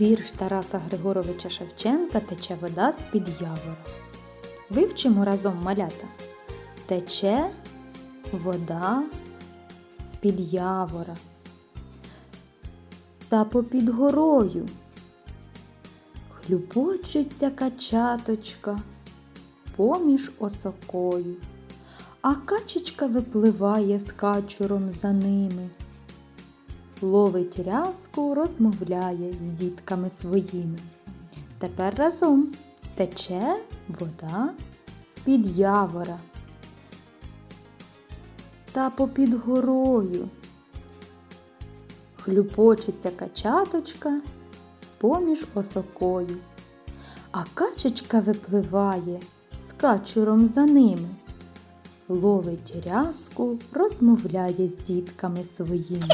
Вірш Тараса Григоровича Шевченка Тече вода з-під явора. Вивчимо разом малята. Тече вода з-під явора. Та попід горою хлюпочеться качаточка поміж осокою, а качечка випливає з качуром за ними ловить рязку, розмовляє з дітками своїми. Тепер разом тече вода з-під явора. Та попід горою хлюпочеться качаточка поміж осокою, а качечка випливає з качуром за ними. Ловить рязку, розмовляє з дітками своїми.